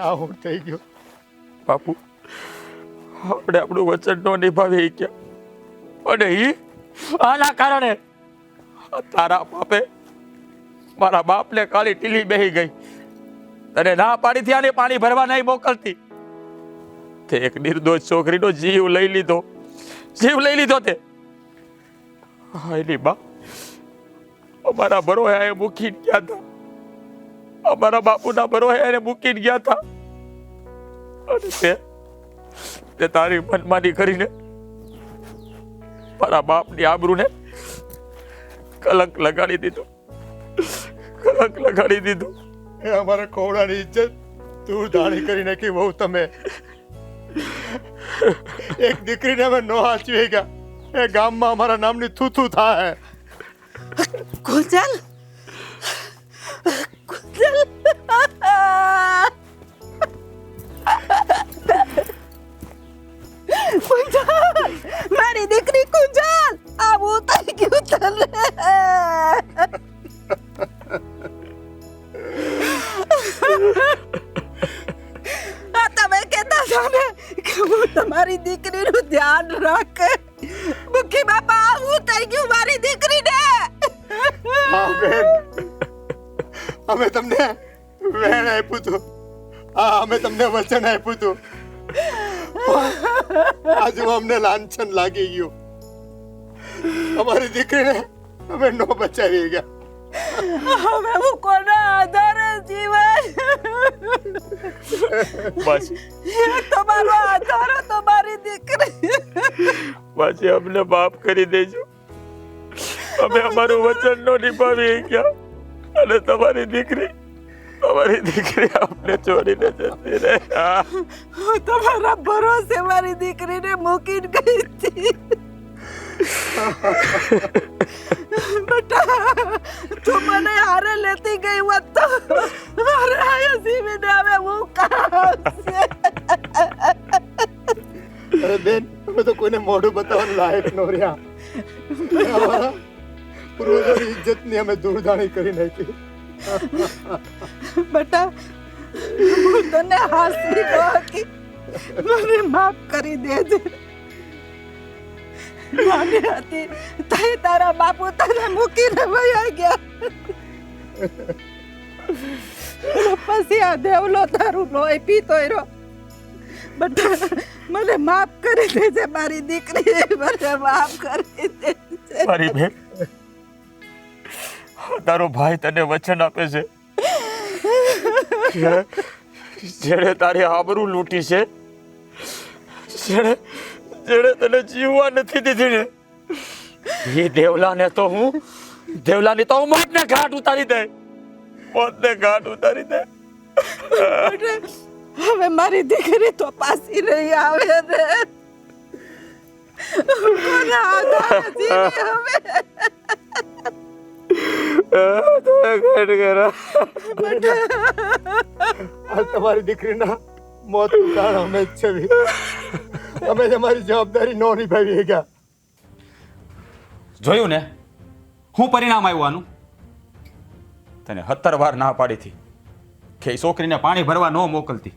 હું થઈ ગયો. બાપુ, આપણે આપણું વચન નો નિભાવી ગયા અને ઈ આના કારણે તારા બાપે મારા બાપને કાળી ટીલી બેહી ગઈ. તને ના પાડી થી પાણી ભરવા નહીં મોકલતી. તે એક નિર્દોષ છોકરીનો જીવ લઈ લીધો. જીવ લઈ લીધો તે. એની બા. અમારા બરોયા એ મૂકીને ગયા હતા અમારા બાપુના બરોયા એને મૂકીને ગયા હતા અને તે તે તારી મનમાની કરીને મારા બાપની આબરૂને કલંક લગાડી દીધું. કલંક લગાડી દીધું. એ અમારા કોવડાની ઇજ્જત તું ધાણી કરી નાખી બહુ તમે. એક દીકરીને અમે નો હાચવી ગયા એ ગામમાં અમારા નામની થૂથું થાય. ગુંજલ. ગુંજલ. ગુંજલ મારી દીકરી ગુંજલ આ થઈ ગયું તને. તમે કેતા છો ને કે હું તમારી દીકરીનું ધ્યાન રાખે. મુખી બાપા, આવું થઈ ગયું મારી દીકરીને. હા, બેન. અમે તમને વેણ આપ્યું હતું. હા, અમે તમને વચન આપ્યું હતું. આજે અમને લાંછન લાગી ગયું. અમારી દીકરીને અમે નો બચાવી ગયા. હવે હું કોના આધારે જીવાય. બસ. તમારો આધાર તમારી દીકરી. પછી અમને માફ કરી દેજો. અમે અમારું વચન નો નિભાવી ગયા. અને તમારી દીકરી તમારી દીકરી આપણે છોડીને જતી રહે. હું. તમારા ભરોસે મારી દીકરીને મૂકીને ગઈ હતી. બટા તું મને હારે લેતી ગઈ હોત તો મારે આયા જીવીને હવે હું કામ અરે બેન અમે તો કોઈને મોઢું બતાવવાનું લાયક નો રહ્યા. પૂર્વજોની ઇજ્જતની અમે દૂરદાણી કરી નાખી. બેટા, હું તને હાસી કહી મને માફ કરી દેજે. નાની હતી તે તારા બાપુ તને મૂકીને વયા ગયા. પછી આ દેવલો તારું લોહી પીતો રહ્યો. બેટા, મને માફ કરી દેજે, મારી દીકરી મને માફ કરી દેજે. મારી બેન તારો ભાઈ તને વચન આપે છે? જેણે તારી આબરૂ લૂંટી છે, જેણે જેણે તને જીવવા નથી દીધી ને, એ દેવલાને તો હું દેવલાની તો હું મોતને ઘાટ ઉતારી દે. મોતને ઘાટ ઉતારી દે. હવે મારી દીકરી તો પાછી રહી આવે ને. કોના આધારે જીવી હવે? તમારી દીકરીના મોત કારણ અમે જ છે અમે તમારી જવાબદારી નો નિભાવી ગયા જોયું ને? હું પરિણામ આવ્યું આનું? તને હત્તર વાર ના પાડી હતી કે છોકરીને પાણી ભરવા ન મોકલતી.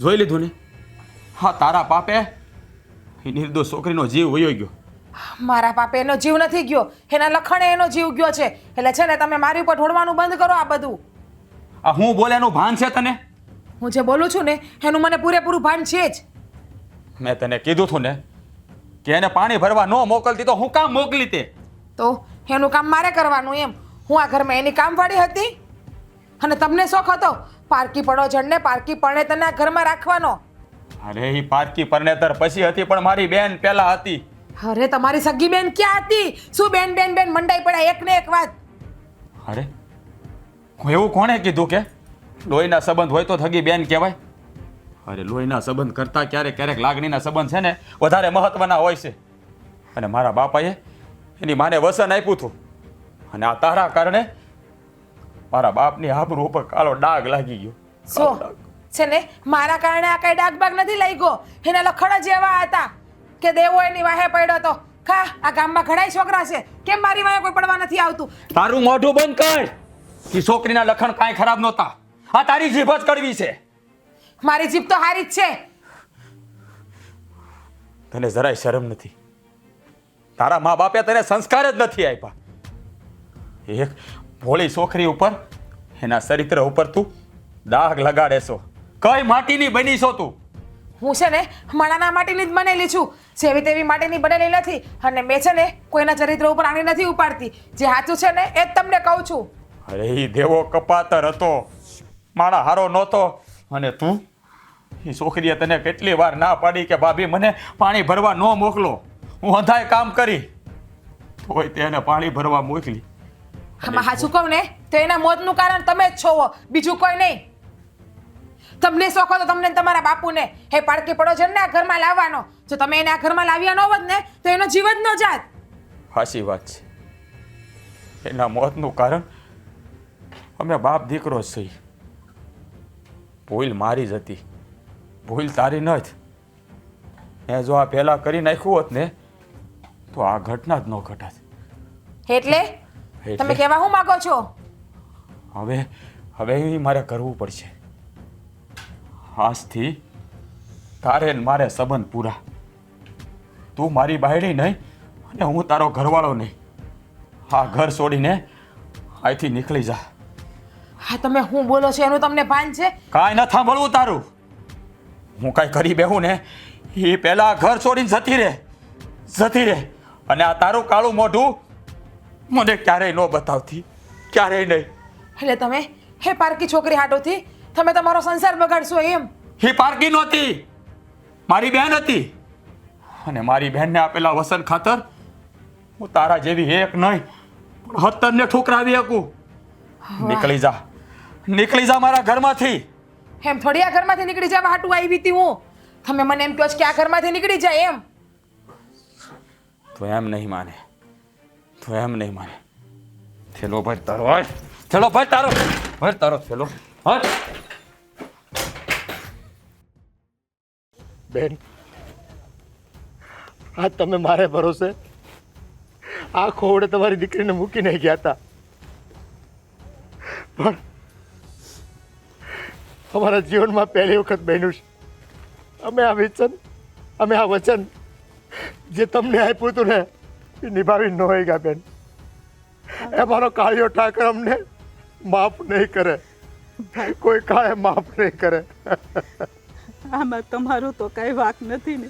જોઈ લીધું ને? હા, તારા પાપે નિર્દોષ છોકરીનો જીવ વયો ગયો. મારા પાપે એનો જીવ નથી ગયો. એના લખણે એનો જીવ ગયો છે. એટલે છે ને તમે મારી ઉપર ઢોળવાનું બંધ કરો આ બધું. આ હું બોલે એનું ભાન છે તને? હું જે બોલું છું ને એનું મને પૂરેપૂરું ભાન છે જ. મેં તને કીધું હતું ને કે એને પાણી ભરવા ન મોકલતી તો હું કામ મોકલી તે? તો એનું કામ મારે કરવાનું એમ. હું આ ઘરમાં એની કામવાળી હતી? અને તમને શોખ હતો? પારકી પડો જણને પારકી પરણે તને આ ઘરમાં રાખવાનો. અરે એ પારકી પરણેતર પછી હતી પણ મારી બેન પહેલા હતી. અરે તમારી સગી બેન ક્યાં હતી? શું બેન બેન બેન મંડાઈ પડ્યા? એક ને એક વાત. અરે એવું કોણે કીધું કે લોહીના સંબંધ હોય તો થગી બેન કહેવાય? અરે લોહીના સંબંધ કરતા ક્યારેક ક્યારેક લાગણીના સંબંધ છે ને વધારે મહત્વના હોય છે. અને મારા બાપાએ એની માને વસન આપ્યું હતું. અને આ તારા કારણે મારા બાપની આબરૂ ઉપર કાળો ડાઘ લાગી ગયો. સો છે ને? મારા કારણે આ કઈ ડાગબાગ નથી લાગ્યો? એના લખડા જેવા હતા. કે દેવો એની વાહે પડ્યો તો. ખા આ ગામમાં ઘણાય છોકરા છે. કેમ મારી વાહે કોઈ પડવા નથી આવતું? તારું મોઢું બંધ કર. કે છોકરીના લખણ કાંઈ ખરાબ નહોતા. આ તારી જીભ જ કડવી છે. મારી જીભ તો હારી જ છે. તને જરાય શરમ નથી. તારા મા બાપે તને સંસ્કાર જ નથી આપ્યા. એક ભોળી છોકરી ઉપર એના ચરિત્ર ઉપર તું દાગ લગાડે છો કઈ માટીની બની છો તું? હું છે ને માણાના માટેની જ બનેલી છું. જેવી તેવી માટીની બનેલી નથી અને મેં છે ને કોઈના ચરિત્ર ઉપર આંગળી નથી ઉપાડતી. જે સાચું છે ને એ જ તમને કહું છું. અરે એ દેવો કપાતર હતો. માણા હારો નહોતો. અને તું? એ છોકરીએ તને કેટલી વાર ના પાડી કે ભાભી મને પાણી ભરવા ન મોકલો. હું અંધાય કામ કરી. તોય તેને પાણી ભરવા મોકલી. આમાં હાચું કહું ને તો એના મોતનું કારણ તમે જ છો બીજું કોઈ નહીં. તમને શોખ હતો તમને ને તમારા બાપુને. હે પાડકી પડો છે ને આ ઘરમાં લાવવાનો. જો તમે એને આ ઘરમાં લાવ્યા ન હોત ને તો એનો જીવ જ ન જાત. સાચી વાત છે. એના મોતનું કારણ અમે બાપ દીકરો જ છીએ. ભૂલ મારી જ હતી. ભૂલ તારી ન જ મેં જો આ પહેલાં કરી નાખ્યું હોત ને તો આ ઘટના જ ન ઘટત. એટલે? એટલે? તમે કહેવા શું માંગો છો? હવે હવે એ મારે કરવું પડશે. આજથી તારે ને મારે સંબંધ પૂરા. તું મારી બાયડી નહીં અને હું તારો ઘરવાળો નહીં. આ ઘર છોડીને અહીંથી નીકળી જા. હા તમે હું બોલો છો? એનું તમને ભાન છે? કાંઈ ન બોલવું તારું. હું કાંઈ કરી બેહું ને? એ પહેલાં ઘર છોડીને જતી રહે. જતી રહે. અને આ તારું કાળું મોઢું મને ક્યારેય ન બતાવતી. ક્યારેય નહીં. એટલે તમે હે પારકી છોકરી હાટોથી તમે તમારો સંસાર બગાડશો એમ. એ પારકી નહોતી. મારી બહેન હતી. અને મારી બહેનને આપેલા વસન ખાતર હું તારા જેવી એક નહીં પણ હત્તરને ઠુકરાવી શકું. નીકળી જા. નીકળી જા મારા ઘરમાંથી. એમ થોડી આ ઘરમાંથી નીકળી જવા હાટું આવી હતી હું. તમે મને એમ કહો છો કે આ ઘરમાંથી નીકળી જાય એમ. તો એમ નહીં માને. તો એમ નહીં માને. થેલો ભાઈ તારો થેલો ભાઈ તારો. ભાઈ તારો થેલો. હા બેન, આજ તમે મારે ભરોસે? આ ખોવડે તમારી દીકરીને મૂકીને ગયા હતા પણ અમારા જીવનમાં પહેલી વખત બન્યું છે. અમે આ વચન, અમે આ વચન જે તમને આપ્યું હતું ને, એ નિભાવી ન હોય ગયા બેન. એ મારો કાળિયો ઠાકર અમને માફ નહીં કરે. કોઈ કાળે માફ નહીં કરે. આમાં તમારો તો કઈ વાક નથી ને.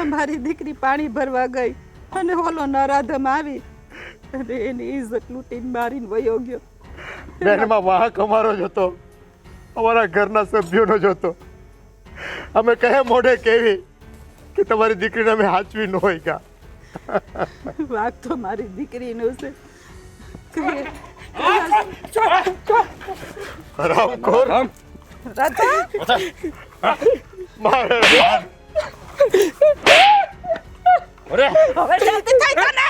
અમારી દીકરી પાણી ભરવા ગઈ અને ઓલો નરાધમ આવી અને એની ઇજ્જત લૂંટીને મારીને વયો ગયો. બેનમાં વાહક અમારો જ હતો. અમારા ઘરના સભ્યોનો જ હતો. અમે કહે મોઢે કેવી કે તમારી દીકરીને અમે હાચવી ન હોય કા વાત તો મારી દીકરીનો છે. કહે હરામખોર રાધા? મારે રામ. હવે શાંતિ થાય તને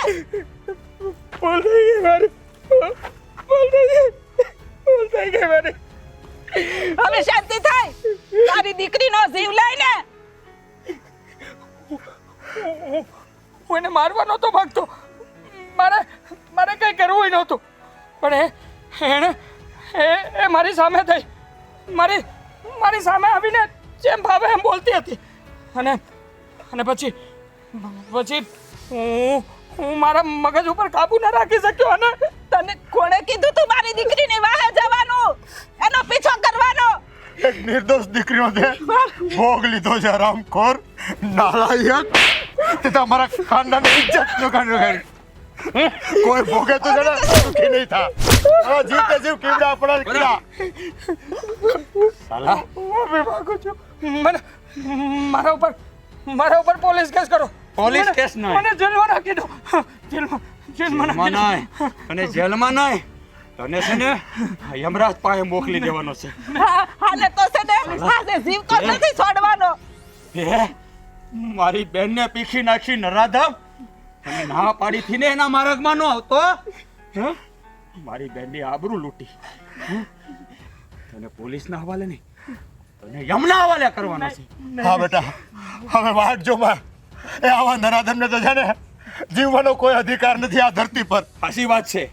થઈ ગઈ મારી. થઈ ગઈ. ભૂલ થઈ મારી. હવે શાંતિ થાય. તારી દીકરીનો જીવ લઈને હું એને મારવાનો નહોતો ભાગતો. મારે મારે કંઈ કરવું નહોતું. પણ એણે એ મારી સામે થઈ. મારી મારી સામે આવીને જેમ ભાવે એમ બોલતી હતી. અને અને પછી પછી હું હું મારા મગજ ઉપર કાબુ ન રાખી શક્યો અને તને કોણે કીધું તું મારી દીકરીની વાહે જવાનું? એનો પીછો કરવાનો? એક નિર્દોષ દીકરીનો છે ભોગ લીધો છે આરામખોર નાલાયક. તે તમારા ખાનદાનની ખાનદાન ઇજ્જત નો કાંડ કોઈ ભોગે તો જરા સુખી નહીં થા. આ જીવ કે જીવ કીવડા આપણા કીડા સાલા. માફી માંગુ છું. મને મારા ઉપર મારા ઉપર પોલીસ કેસ કરો. પોલીસ કેસ નહીં. મને જેલમાં નાખી દો. જેલમાં જેલમાં. નહીં. અને જેલમાં નહીં. તને છે ને યમરાજ પાસે મોકલી દેવાનો છે. હા, હાલે તો છે ને આજે જીવ તો નથી છોડવાનો. હે? મારી બેનને પીખી નાખી નરાધમ? અને ના પાડી થી ને એના માર્ગમાં નો આવતો હે? મારી બેનની આબરૂ લૂંટી. હે? તને પોલીસના હવાલે નહીં તને યમના હવાલે કરવાનો છે. હા બેટા. હવે વાટ જો માં એ આવા નરાધમને તો છે ને જીવવાનો કોઈ અધિકાર નથી આ ધરતી પર. સાચી વાત છે.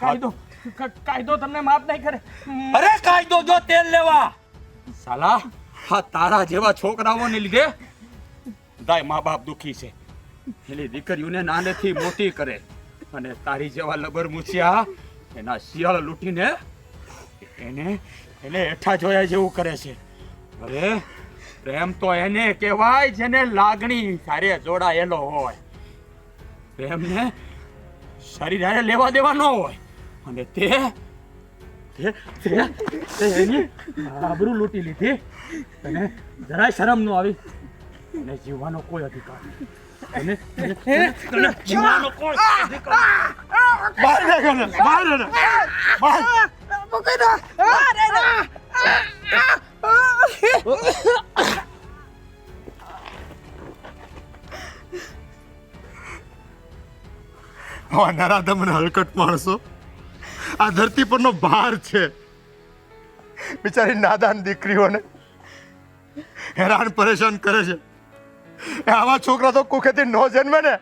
કાયદો કાયદો તમને માફ નહીં કરે. અરે કાયદો જો તેલ લેવા. સાલા હા તારા જેવા છોકરાઓને લીધે દાય મા બાપ દુખી છે. એની દીકરીઓને નાનેથી મોટી કરે. અને તારી જેવા લબર મૂછિયા એના શિયાળ લૂંટીને એને એને હેઠા જોયા જેવું કરે છે. અરે પ્રેમ તો એને કહેવાય જેને લાગણી સારે જોડાયેલો હોય. પ્રેમને શરીર હારે લેવા દેવા ન હોય. અને તે એની આબરૂ લૂંટી લીધી. અને જરાય શરમ ન આવી. અને જીવવાનો કોઈ અધિકાર નથી નરાધમ અને હલકટ માણસો આ ધરતી પરનો ભાર છે. બિચારી નાદાન દીકરીઓને હેરાન પરેશાન કરે છે. આવા છોકરા તો કુખેથી ન જન્મે ને?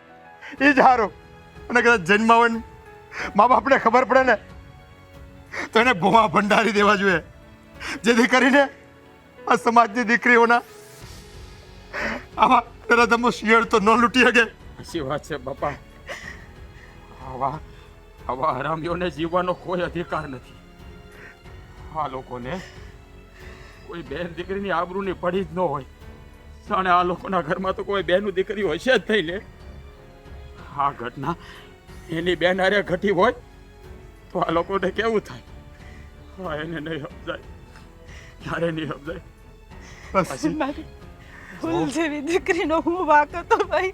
એ જ હારું. અને કદાચ જન્મા હોય મા બાપને ખબર પડે ને? તો એને ભૂમા ભંડારી દેવા જોઈએ. જેથી કરીને આ સમાજની દીકરીઓના આવા તમો શિયળ તો ન લૂંટી શકે. સાચી વાત છે બાપા. આવા આવા હરામીઓને જીવવાનો કોઈ અધિકાર નથી. આ લોકોને કોઈ બેન દીકરીની આબરૂની પડી જ ન હોય. જાણે આ લોકોના ઘરમાં તો કોઈ બેનું દીકરી હશે જ થઈ લે. આ ઘટના એની બેન આરે ઘટી હોય તો આ લોકોને કેવું થાય? હા એને નહીં સમજાય. ક્યારે નહીં સમજાય? પછી? મારી ફૂલ જેવી દીકરીનો હું વાક હતો ભાઈ.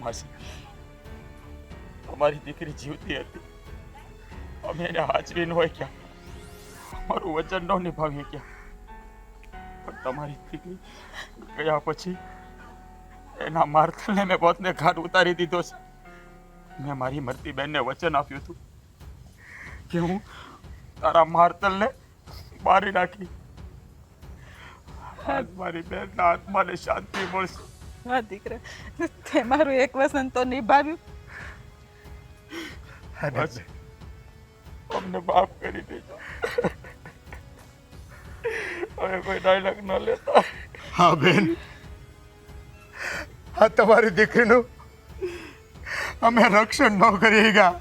માસી અમારી દીકરી જીવતી હતી. અમે એને હાચવી ન હોય ક્યાં? અમારું વચન ન નિભાવીએ ક્યાં? પણ તમારી દીકરી ગયા પછી એના મારતલને મેં પોતને ઘાટ ઉતારી દીધો છે. મેં મારી મરતી બેનને વચન આપ્યું હતું કે હું તારા મારતલને મારી નાખી મારી બેનના આત્માને શાંતિ મળશે. હા દીકરા તે મારું એક વસન તો નિભાવ્યું. અમને માફ કરી દેજો. હવે કોઈ ડાયલોગ ન લેતા. હા, બેન. આ તમારી દીકરીનું અમે રક્ષણ ન કરી ગયા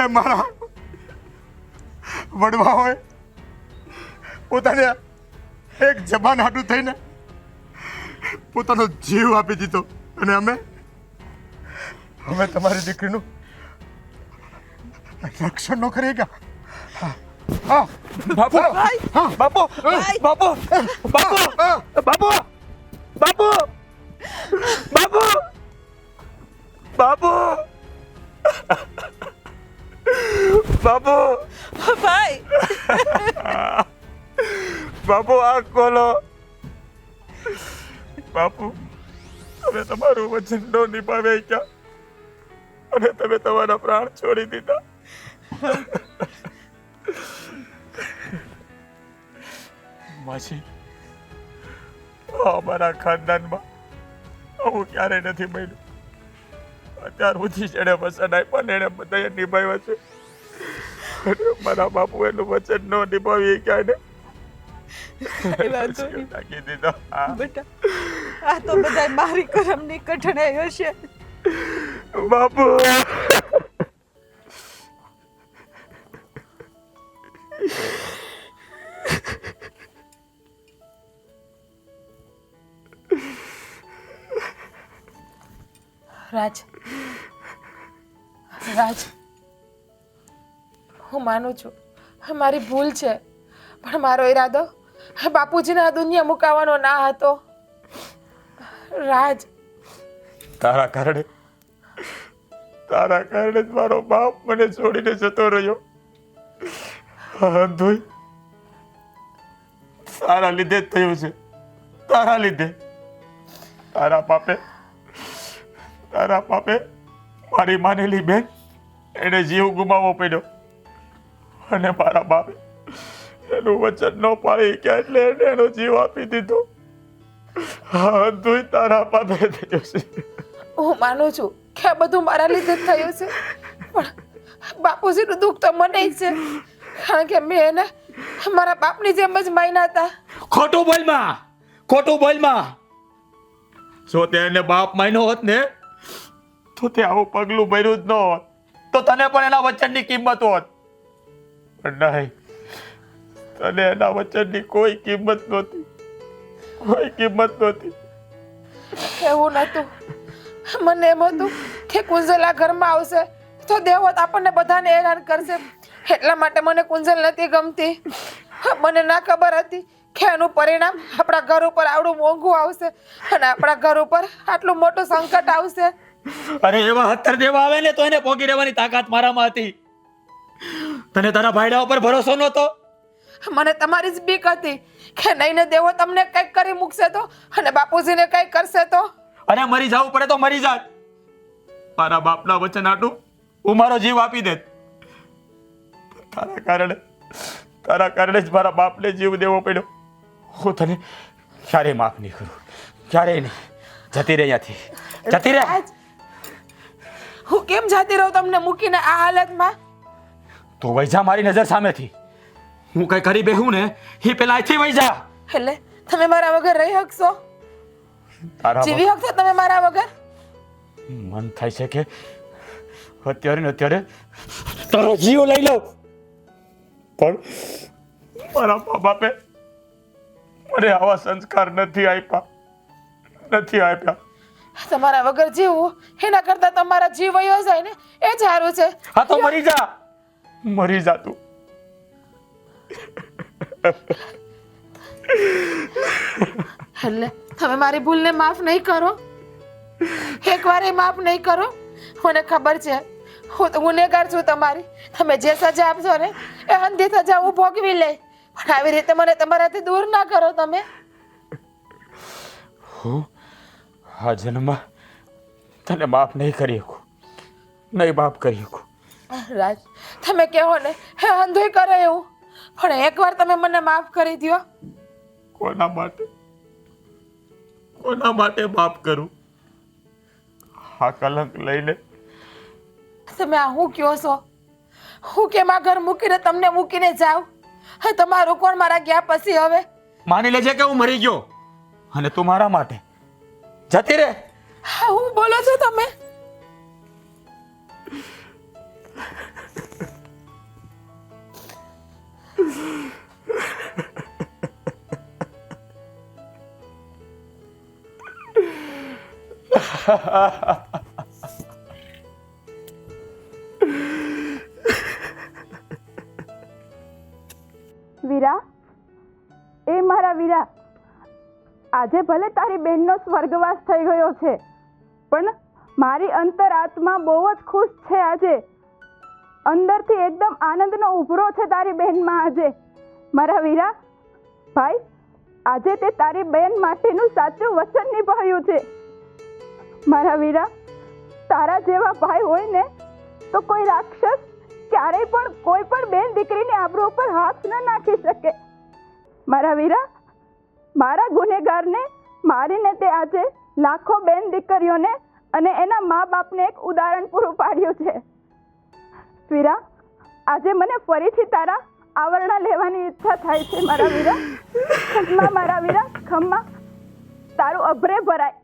એ મારા વડવા હોય, પોતાને એક જબાન હાટું થઈને પોતાનો જીવ આપી દીધો. અને અમે અમે તમારી દીકરીનું રક્ષણ ન કરી ગયા હા. હા. બાપુ. બાપુ. બાપુ. બાપુ. બાપુ. બાપુ. બાપુ. બાપુ. બાપુ ભાઈ. બાપુ આ ખોલો. બાપુ તમે તમારું વચન ન નિભાવે ક્યાં? અને તમે તમારા પ્રાણ છોડી દીધા. માસી અમારા ખાનદાનમાં આવું ક્યારેય નથી બન્યું. અત્યાર સુધી જેણે વચન આપ્યા ને એને બધાએ નિભાવ્યા છે. અને મારા બાપુ એનું વચન ન નિભાવી ક્યાંય. નાખી દીધો. હા. બેટા આ તો બધા મારી કરમની કઠણાઈ હશે બાપુ! રાજ. રાજ. હું માનું છું. મારી ભૂલ છે. પણ મારો ઈરાદો બાપુજીને આ દુનિયા મુકાવવાનો ના હતો. રાજ. તારા કારણે તારા કારણે જ મારો બાપ મને છોડીને જતો રહ્યો. ધોઈ. તારા લીધે જ થયું છે. તારા લીધે. તારા પાપે તારા પાપે મારી માનેલી બેન એને જીવ ગુમાવવો પડ્યો. અને મારા બાપે એનું વચન ન પાળી કે એટલે એને એનો જીવ આપી દીધો. હા ધોઈ તારા પાપે થયો છે. હું માનું છું કે આ બધું મારા લીધે જ થયું છે. પણ બાપુજીનું દુઃખ તો મને જ છે. કારણ કે મેં એને મારા બાપની જેમ જ માયના હતા. ખોટું બોલમાં ખોટું બોલમાં. જો તે એને બાપ માન્યો હોત ને તો તે આવું પગલું ભર્યું જ ન હોત. તો તને પણ એના વચનની કિંમત હોત. પણ નહીં. તને એના વચનની કોઈ કિંમત નહોતી. કોઈ કિંમત નહોતી. એવું નહોતું. મને એમ હતું કે કુંજલ ઘરમાં આવશે તો દેવત આપણને બધાને હેરાન કરશે. એટલા માટે મને કુંજલ નથી ગમતી. મને ના ખબર હતી કે એનું પરિણામ આપણા ઘર ઉપર આવડું મોંઘું આવશે અને આપણા ઘર ઉપર આટલું મોટું સંકટ આવશે. અરે એવા હત્તર દેવા આવે ને તો એને પોગી રહેવાની તાકાત મારામાં હતી. તને તારા ભાઈડા ઉપર ભરોસો નહોતો? મને તમારી જ બીક હતી કે નહીં ને દેવો તમને કંઈક કરી મૂકશે તો? અને બાપુજીને કંઈક કરશે તો? અરે મરી જવું પડે તો મરી જાત. મારા બાપના વચન આટું હું મારો જીવ આપી દે તારા કારણે તારા કારણે જ મારા બાપને જીવ દેવો પડ્યો. હું તને ક્યારેય માફ નહીં કરું. ક્યારેય નહીં. જતી રહે અહીંયાથી. જતી રહે. હું કેમ જાતી રહું તમને મૂકીને આ હાલતમાં? તો જા મારી નજર સામેથી. હું કઈ કરી બેહું ને એ પેલા અહીંથી વૈજા જા. એટલે તમે મારા વગર રહી શકશો? તારા જીવી શકશો તમે મારા વગર? મન થાય છે કે અત્યારે ને અત્યારે તારો જીવ લઈ લઉં. પણ મારા મા બાપે મને આવા સંસ્કાર નથી આપ્યા. નથી આપ્યા. તમારા વગર જીવવું એના કરતા તમારા જીવ વયો જાય ને એ જ સારું છે. હા તો મરી જા. મરી જા તું. એટલે તમે મારી ભૂલને માફ નહીં કરો. એકવાર એ માફ નહીં કરો. મને ખબર છે હું ગુનેગાર છું તમારી. તમે જે સજા આપશો ને એ અંધી સજા હું ભોગવી લે પણ આવી રીતે મને તમારાથી દૂર ના કરો તમે. હું આ જન્મમાં તને માફ નહીં કરી શકું. નહીં માફ કરી શકું. રાજ તમે કહો ને હે અંધોય કરે એવું. પણ એકવાર તમે મને માફ કરી દ્યો. કોના માટે? કોના માટે માફ કરું? આ કલંક લઈને. તમે આ હું કયો છો? હું કેમ આ ઘર મૂકીને તમને મૂકીને જાવ હા તમારું કોણ મારા ગયા પછી હવે? માની લેજે કે હું મરી ગયો. અને તું મારા માટે. જતી રે હા હું બોલો છો તમે? વીરા આજે ભલે તારી બહેનનો સ્વર્ગવાસ થઈ ગયો છે, પણ મારી અંતર આત્મા બહુ જ ખુશ છે આજે. અંદરથી એકદમ આનંદનો ઉભરો છે તારી બહેનમાં આજે. મારા વીરા, ભાઈ, આજે તે તારી બહેન માટેનું સાચું વચન નિભાવ્યું છે. મારા વીરા, તારા જેવા ભાઈ હોય ને, તો કોઈ રાક્ષસ ક્યારેય પણ કોઈ પણ બેન દીકરીની આબરૂ ઉપર હાથ ન નાખી શકે. મારા વીરા મારા ગુનેગારને મારીને તે આજે લાખો બેન દીકરીઓને અને એના મા બાપને એક ઉદાહરણ પૂરું પાડ્યું છે. વીરા, આજે મને ફરીથી તારા આવરણા લેવાની ઈચ્છા થાય છે, મારા વીરા. ખમ્મા મારા વીરા ખમ્મા તારું અભરે ભરાય.